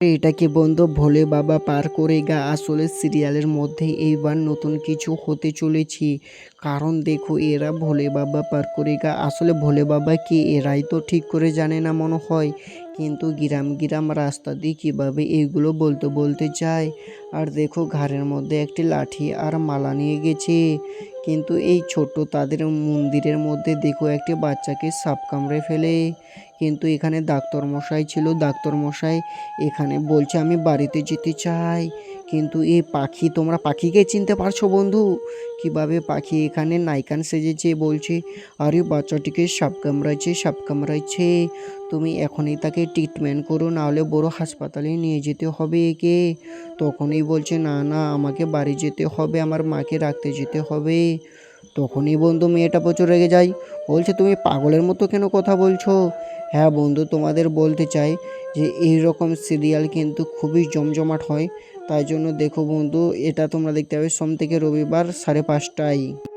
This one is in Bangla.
এটা কি বন্ধু ভোলে বাবা পার করে গা, আসলে সিরিয়ালের মধ্যে এইবার নতুন কিছু হতে চলেছি। কারণ দেখো, এরা ভোলে বাবা পার করে গা, আসলে ভোলে বাবা কি, এরাই তো ঠিক করে জানে না মনে হয়। কিন্তু গ্রাম গ্রাম রাস্তা দিয়ে কীভাবে এইগুলো বলতে বলতে যায়? আর দেখো ঘাড়ের মধ্যে একটি লাঠি আর মালা নিয়ে গেছে। কিন্তু এই ছোট তাদের মন্দিরের মধ্যে দেখো একটি বাচ্চাকে সাপ কামড়ে ফেলে। কিন্তু এখানে ডাক্তার মশাই ছিল। ডাক্তার মশাই এখানে বলছে, আমি বাড়িতে যেতে চাই। কিন্তু এই পাখি তোমরা পাখিকে চিনতে পারছ, বন্ধু? কীভাবে পাখি এখানে নাইকান সেজেছে, বলছে, আরে বাচ্চাটিকে সাপ কামড়াইছে সাপ কামড়াইছে। তুমি এখনই তাকে ট্রিটমেন্ট করো, নাহলে বড় হাসপাতালে নিয়ে যেতে হবে একে। তখনই বলছে, না না, আমাকে বাড়ি যেতে হবে, আমার মাকে রাখতে যেতে হবে। তখনই বন্ধু মেয়েটা প্রচুর রেগে যায়। বলছে, তুমি পাগলের মতো কেন কথা বলছো? হ্যাঁ বন্ধু, তোমাদের বলতে চাই যে এই রকম সিরিয়াল কিন্তু খুবই জমজমাট হয়। তাই জন্য দেখো বন্ধু, এটা তোমরা দেখতে পাবে সোম থেকে রবিবার সাড়ে পাঁচটায়।